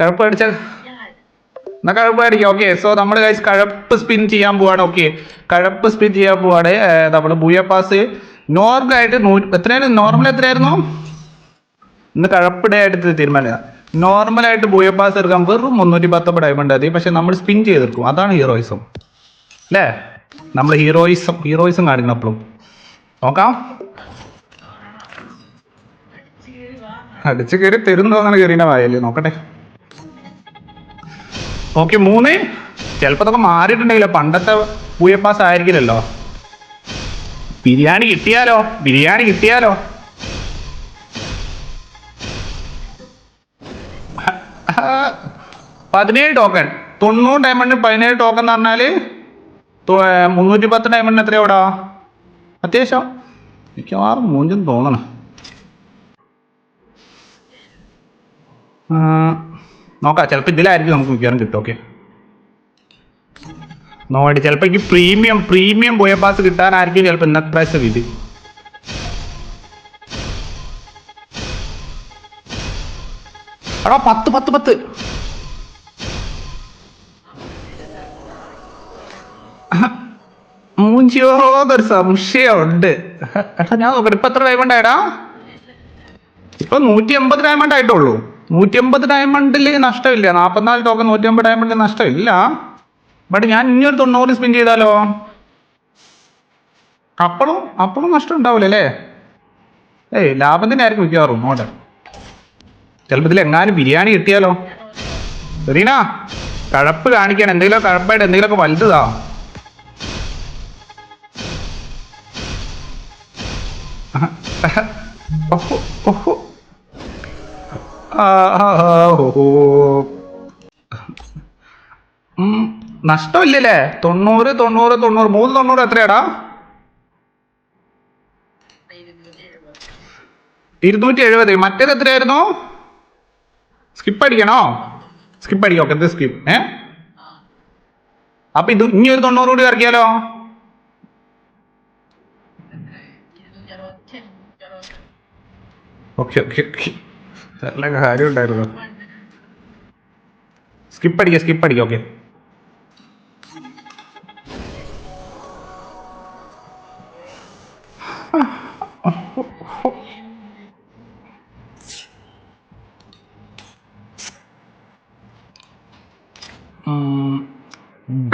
കഴപ്പ് അടിച്ച എന്നാ കഴപ്പ് അടിക്കാം. ഓക്കെ സോ നമ്മൾ കഴിച്ച് കഴപ്പ് സ്പിൻ ചെയ്യാൻ പോവാണ്. ഓക്കെ കഴപ്പ് സ്പിൻ ചെയ്യാൻ പോവാണ്. നമ്മൾ ബൂയ പാസ്. നോർമലായിട്ട് നൂ എത്രയായിരുന്നു നോർമൽ എത്രയായിരുന്നു? ഇന്ന് കഴപ്പിടെ ആയിട്ട് നോർമൽ നോർമലായിട്ട് ബൂയ പാസ് എടുക്കാൻ വെറും മുന്നൂറ്റി പത്തൊമ്പത് ഡയമണ്ട് അതി പക്ഷെ നമ്മൾ സ്പിൻ ചെയ്തെടുക്കും. അതാണ് ഹീറോയിസം അല്ലേ? നമ്മൾ ഹീറോയിസം ഹീറോയിസം കാണിക്കണം അപ്പോഴും നോക്കാം. അടിച്ച് കയറി തരുന്നോ അങ്ങനെ കയറിയ വായല്ലേ നോക്കട്ടെ. ഓക്കെ മൂന്ന്. ചിലപ്പോൾ അതൊക്കെ മാറിയിട്ടുണ്ടെങ്കിലോ? പണ്ടത്തെ പൂയപ്പാസ് ആയിരിക്കില്ലല്ലോ. ബിരിയാണി കിട്ടിയാലോ? ബിരിയാണി കിട്ടിയാലോ? പതിനേഴ് ടോക്കൺ തൊണ്ണൂറ് ഡയമണ്ടിന് പതിനേഴ് ടോക്കൺ എന്ന് പറഞ്ഞാൽ മുന്നൂറ്റി പത്ത് ഡയമണ്ടിന് എത്രയാവിടാ അത്യാവശ്യം. മിക്കവാറും മൂഞ്ചും തോന്നണം. നോക്കാം ചിലപ്പോൾ ഇതിലായിരിക്കും നമുക്ക് മിക്കവാറും കിട്ടും ഓക്കെ നോക്കട്ടെ ചിലപ്പോൾ എനിക്ക് പ്രീമിയം പ്രീമിയം ബോയ പാസ് കിട്ടാനായിരിക്കും ചിലപ്പോൾ ഇന്നത്തെ പ്രാവശ്യം ഇത്. എടാ പത്ത് പത്ത് പത്ത്. മൂഞ്ചിയോന്നൊരു സംശയമുണ്ട്. എടാ ഞാൻ നോക്കട്ടെ ഇപ്പൊ എത്ര ഡയമണ്ട് ആയടാ ഇപ്പൊ നൂറ്റി എൺപത് ഡയമണ്ട് ആയിട്ടുള്ളൂ നൂറ്റി എൺപത് ഡയമണ്ടിൽ നഷ്ടമില്ല. നാൽപ്പത്തിനാല് ടോക്കൺ നൂറ്റി എൺപത് ഡയമണ്ടിൽ നഷ്ടമില്ല. ബട്ട് ഞാൻ ഇനിയൊരു തൊണ്ണൂറ് സ്പിൻ ചെയ്താലോ? അപ്പോഴും അപ്പോഴും നഷ്ടം ഉണ്ടാവില്ല അല്ലേ? ഏയ് ആയിരിക്കും മിക്കവാറും. നോട്ടെ ചിലപ്പോൾ ഇതിൽ എങ്ങാനും ബിരിയാണി കിട്ടിയാലോ? സെറീന കഴപ്പ് കാണിക്കാൻ എന്തെങ്കിലും കഴപ്പായിട്ട് എന്തെങ്കിലുമൊക്കെ വലുതാ. ഓഹോ ഓഹോ. നഷ്ടമില്ലല്ലേ? തൊണ്ണൂറ് തൊണ്ണൂറ് തൊണ്ണൂറ്. മൂന്ന് തൊണ്ണൂറ് എത്രയാടാ? ഇരുന്നൂറ്റി എഴുപത്. മറ്റേത് എത്രയായിരുന്നു? സ്കിപ്പ് അടിക്കണോ? സ്കിപ്പ് അടിക്കാം. Okay skip. ഏ? അപ്പൊ ഇത് ഇനി ഒരു തൊണ്ണൂറ് കൂടി ഇറക്കിയാലോ? Okay okay okay. നല്ല കാര്യം ഉണ്ടായിരുന്നു സ്കിപ്പ് അടിക്കുക സ്കിപ്പ് അടിക്കുക ഓക്കെ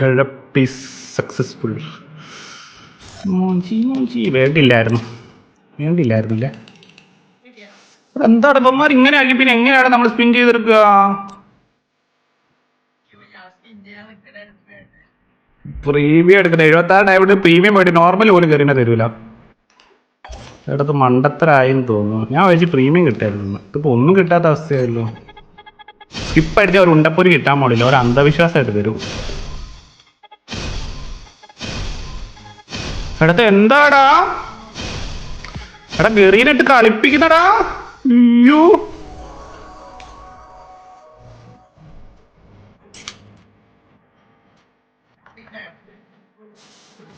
ഗഴപ്പീസ് സക്സസ്ഫുൾ. മോഞ്ചി മോഞ്ചി. വേണ്ടില്ലായിരുന്നു. വേണ്ടില്ലായിരുന്നില്ലേ. എന്താണ് ഇവന്മാർ ഇങ്ങനെ ആക്കി? പിന്നെ എങ്ങനെയാണ് നമ്മൾ സ്പിൻ ചെയ്തെടുക്കുക? പ്രീമിയം എടുക്കുന്നത് എഴുപത്തി ആറ് ഡയമണ്ട് പ്രീമിയം പോയിട്ട് നോർമൽ പോലും കയറിനെ തരൂല. ഇടത്ത് മണ്ടത്തരായെന്ന് തോന്നുന്നു. ഞാൻ വെച്ച് പ്രീമിയം കിട്ടായിരുന്നു. ഇതിപ്പോ ഒന്നും കിട്ടാത്ത അവസ്ഥയായല്ലോ. സ്കിപ്പ് അടിച്ചാൽ ഒരു ഉണ്ടപ്പൊരി കിട്ടാൻ പാടില്ല. ഒരു അന്ധവിശ്വാസമായിട്ട് തരും. ഇടത്ത് എന്താടാ? എടാ ഗെറീനിട്ട് കളിപ്പിക്കുന്നടാ. അയ്യോ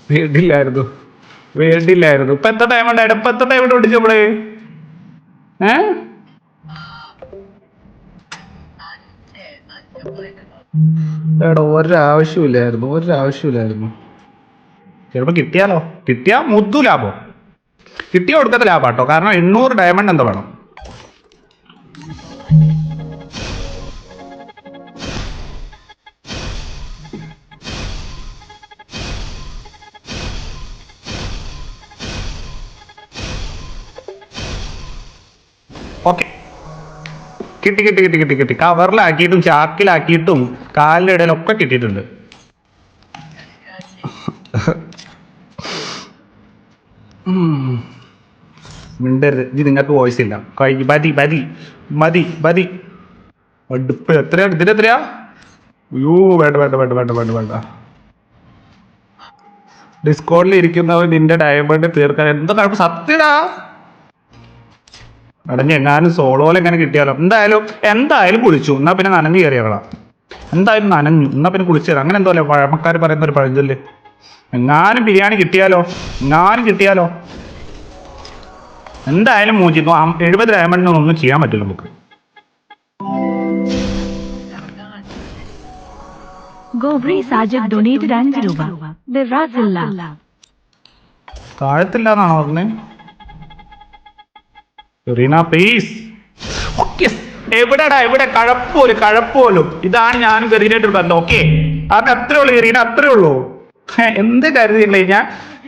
വേണ്ടില്ലായിരുന്നു വേണ്ടില്ലായിരുന്നു ഇപ്പൊ എത്ര ടൈം ഉണ്ടായിട്ട് ഇപ്പൊ എത്ര ടൈം ഓടിച്ചു നമ്മൾ? ഏ? എടാ ഒരാവശ്യമില്ലായിരുന്നു ഒരാവശ്യമില്ലായിരുന്നു. ചിലപ്പോ കിട്ടിയാലോ? കിട്ടിയാ മുത്തു ലാഭം കിട്ടിയ കൊടുക്കാത്ത ലാഭാട്ടോ കാരണം എണ്ണൂറ് ഡയമണ്ട് എന്താ വേണം? ഓക്കെ കിട്ടി കിട്ടി കിട്ടി കിട്ടി കിട്ടി. കവറിലാക്കിയിട്ടും ചാക്കിലാക്കിയിട്ടും കാലിന്റെ ഇടയിലൊക്കെ കിട്ടിയിട്ടുണ്ട്. മിണ്ടരുത്. ഇത് നിങ്ങൾക്ക് വോയിസ് ഇല്ല. മതി മതി മതി മതി. അടുപ്പ് എത്രയാണ് ഇതിന് എത്രയാ? അയ്യോ വേണ്ട വേണ്ട വേണ്ട വേണ്ട വേണ്ട വേണ്ട. ഡിസ്കൗണ്ടിൽ ഇരിക്കുന്നവൻ നിന്റെ ഡയമണ്ട് തീർക്കാൻ എന്താ കുഴപ്പം സത്യടാ. അടഞ്ഞ് എങ്ങാനും സോളോയിൽ എങ്ങനെ കിട്ടിയാലോ? എന്തായാലും എന്തായാലും കുളിച്ചു. എന്നാ പിന്നെ നനഞ്ഞു കയറിയവളാ എന്തായാലും നനഞ്ഞു. എന്നാ പിന്നെ കുളിച്ചു തരാം അങ്ങനെ എന്തോ അല്ലേ പഴമക്കാർ പറയുന്ന ഒരു പഴഞ്ചൊല്ല്? എങ്ങാനും ബിരിയാണി കിട്ടിയാലോ? എങ്ങാനും കിട്ടിയാലോ? എന്തായാലും മൂഞ്ചി. എഴുപത് ഡയമണ്ടിനൊന്നും ചെയ്യാൻ പറ്റില്ല നമുക്ക്. ഗോബ്രി സാജക് ഡൊനേറ്റഡ് അഞ്ച് രൂപ. ബിറാസില്ല താഴത്തില്ലാന്നാണോ പറഞ്ഞത് റീന പ്ലീസ് എവിടെടാ എവിടെ? കഴപ്പോലും കഴപ്പോലും. ഇതാണ് ഞാൻ ഗറീനായിട്ട് ബന്ധം. ഓക്കെ അത് അത്രേ ഉള്ളൂ റീന അത്രേ ഉള്ളൂ. എന്ത് കരുതിയില്ലേ? ഞാൻ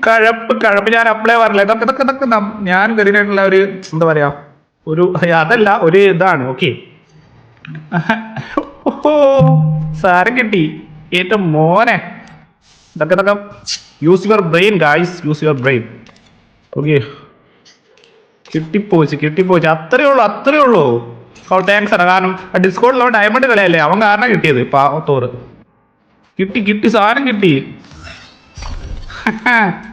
കഴപ്പ് കഴപ്പ്. ഞാൻ അപ്ലൈ പറഞ്ഞില്ല. ഇതൊക്കെ ഇതൊക്കെ ഇതൊക്കെ ഞാൻ ഗറീനായിട്ടുള്ള ഒരു എന്താ പറയാ ഒരു അതല്ല ഒരു ഇതാണ്. ഓക്കെ ഓ സാരം കിട്ടി. ഏറ്റവും മോനെ. ഇതൊക്കെ ഇതൊക്കെ use your brain guys use your brain okay കിട്ടിപ്പോച്ച് കിട്ടിപ്പോച്ച്. അത്രേ ഉള്ളൂ അത്രേ ഉള്ളൂ. ഓ താങ്ക്സ് ആണ്. കാരണം ഡിസ്കൗണ്ടിലുള്ള ഡയമണ്ട് കളയല്ലേ? അവൻ കാരണം കിട്ടിയത്. പാവത്തോറ് കിട്ടി കിട്ടി സാധനം കിട്ടി.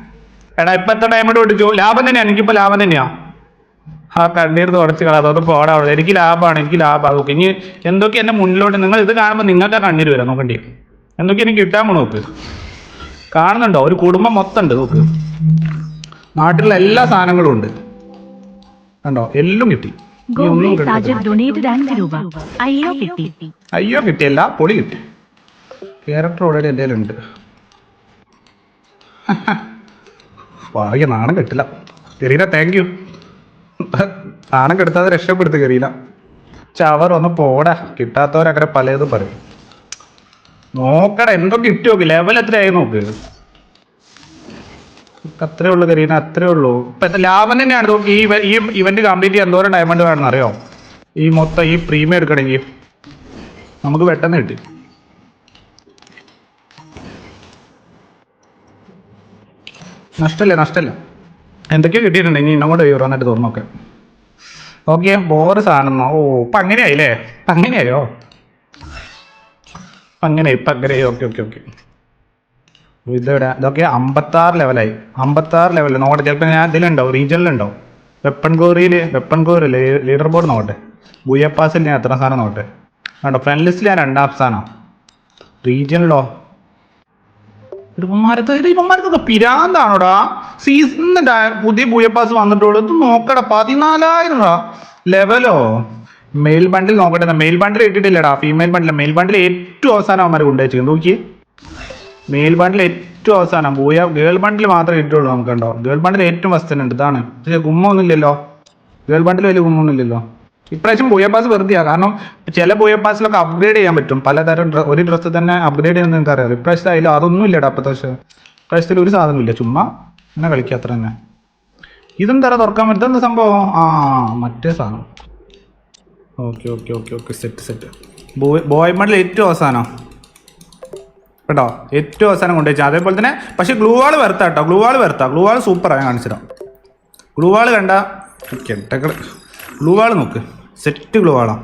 എടാ ഇപ്പൊ എത്ര ഡയമണ്ട് പൊട്ടിച്ചു ലാഭം തന്നെയാണ് എനിക്കിപ്പോ ലാഭം തന്നെയാ. ആ കണ്ണീർ തുടച്ച് കളയാതെ അത് പോടാ എനിക്ക് ലാഭമാണ് എനിക്ക് ലാഭം. ഇനി എന്തൊക്കെ എന്റെ മുന്നിലോട്ട് നിങ്ങൾ ഇത് കാണുമ്പോൾ നിങ്ങൾക്ക് ആ കണ്ണീര് വരാം. നോക്കണ്ടേ. എന്തൊക്കെ എനിക്ക് കിട്ടാൻ പോണു നോക്ക്. കാണുന്നുണ്ടോ? ഒരു കുടുംബം മൊത്തം ഉണ്ട് നോക്ക്. നാട്ടിലുള്ള എല്ലാ സാധനങ്ങളും ഉണ്ട്. കണ്ടോ? എല്ലാം കിട്ടി. അയ്യോ കിട്ടിയല്ല പൊളി കിട്ടി. ക്യാരക്ടർ ഓൾറെഡി എന്റെ ഉണ്ട് ഭാഗ്യ നാണം കിട്ടില്ല. കരീന താങ്ക് യു നാണം കെടുത്താതെ രക്ഷപ്പെടുത്ത് കരീന. ചവർ ഒന്ന് പോടാ. കിട്ടാത്തവരങ്ങനെ പലതും പറയും. നോക്കടാ എന്തോ കിട്ടിയോക്ക് ലെവൽ എത്രയായി നോക്ക്. അത്രേ ഉള്ളൂ കരീന അത്രേ ഉള്ളൂ. എന്താ ലാഭം തന്നെയാണ്. ഈ ഈ ഇവന്റ് കംപ്ലീറ്റ് ചെയ്യാൻ എന്തോരം ഡയമണ്ട് വേണമെന്ന് അറിയോ ഈ മൊത്തം ഈ പ്രീമിയം എടുക്കണമെങ്കിൽ നമുക്ക് പെട്ടെന്ന് കിട്ടി. നഷ്ടമല്ല നഷ്ടല്ല? എന്തൊക്കെയോ കിട്ടിയിട്ടുണ്ട്. ഇനി ഇന്നോട്ട് പോയി വന്നിട്ട് തുറന്നൊക്കെ. ഓക്കെ ബോറ് സാധനം. ഓ ഇപ്പം അങ്ങനെയായില്ലേ? അങ്ങനെയായോ? അങ്ങനെ ഇപ്പം അങ്ങനെയായി. Okay okay okay. ഇതെവിടെ? ഇതൊക്കെ അമ്പത്താറ് ലെവലായി അമ്പത്താറ് ലെവൽ നോക്കട്ടെ ചിലപ്പോൾ ഞാൻ ഇതിലുണ്ടാവും റീജിയനിലുണ്ടാവും വെപ്പൺ കോറിയിൽ വെപ്പൺ കോറി ലീഡർ ബോർഡ് നോക്കട്ടെ. ബുയപ്പാസിൽ ഞാൻ എത്ര സ്ഥാനം നോക്കട്ടെ? കണ്ടോ ഫ്രണ്ട് ലിസ്റ്റിൽ ഞാൻ രണ്ടാം സ്ഥാനം. റീജിയനിലോ ഇവന്മാരത്തെ ഇവന്മാർക്കൊക്കെ പിരാന്താണോടാ? സീസൺ പുതിയ ബുയപ്പാസ് വന്നിട്ടുള്ളൂ. ഇത് നോക്കടാ പതിനാലായിരം രൂപ ലെവലോ മെയിൽ ബണ്ടിൽ നോക്കട്ടെ മെയിൽ ബണ്ടിൽ ഇട്ടിട്ടില്ലടാ. ഫീമെയിൽ ബണ്ടിൽ മെയിൽ ബണ്ടിൽ ഏറ്റവും അവസാനം അവന്മാർ കൊണ്ടുവച്ചിരിക്കുന്നത്. നോക്കിയേ. മെയിൽ ബണ്ടിൽ ഏറ്റവും അവസാനം. പോയ ഗേൾ ബണ്ടിൽ മാത്രമേ ഇട്ടുള്ളൂ നമുക്ക് കണ്ടോ ഗേൾ ബണ്ടിൽ ഏറ്റവും ഫസ്റ്റ് ഉണ്ട് ഇതാണ്. പക്ഷേ ഗുമ്മൊന്നുമില്ലല്ലോ. ഗേൾ ബണ്ടിൽ വലിയ ഗുമ്മൊന്നുമില്ലല്ലോ. ഇപ്രാവശ്യം ബോയ പാസ് വെറുതെയാ കാരണം ചില ബോയ പാസിലൊക്കെ അപ്ഗ്രേഡ് ചെയ്യാൻ പറ്റും. പലതരം ഒരു ഡ്രസ്സ് തന്നെ അപ്ഗ്രേഡ് ചെയ്യുന്നത് നിങ്ങൾക്ക് അറിയാം ഇപ്രാവശ്യത്തെ അതിൽ അതൊന്നും ഇല്ലടാ അപ്പത്തെ പക്ഷേ ഇപ്രാവശ്യത്തിൽ ഒരു സാധനം ഇല്ല ചുമ്മാ എന്നെ കളിക്കുക അത്ര തന്നെ. ഇതെന്താ തുറക്കാൻ പറ്റും. എന്താ സംഭവം? ആ മറ്റേ സാധനം. Okay okay okay okay set set boy boy bundle ഏറ്റവും അവസാനം. കേട്ടോ ഏറ്റവും അവസാനം കൊണ്ടുവച്ചാൽ അതേപോലെ തന്നെ പക്ഷെ ഗ്ലൂവാൾ വെർത്താ കേട്ടോ ഗ്ലൂവാൾ വെർത്താ വെറുത്ത ഗ്ലൂ സൂപ്പറാണ് ഞാൻ കാണിച്ചിടാം ഗ്ലൂവാൾ കണ്ട? കെട്ടക്കൾ ഗ്ലൂവാൾ നോക്ക്. Set glue വാളാണ്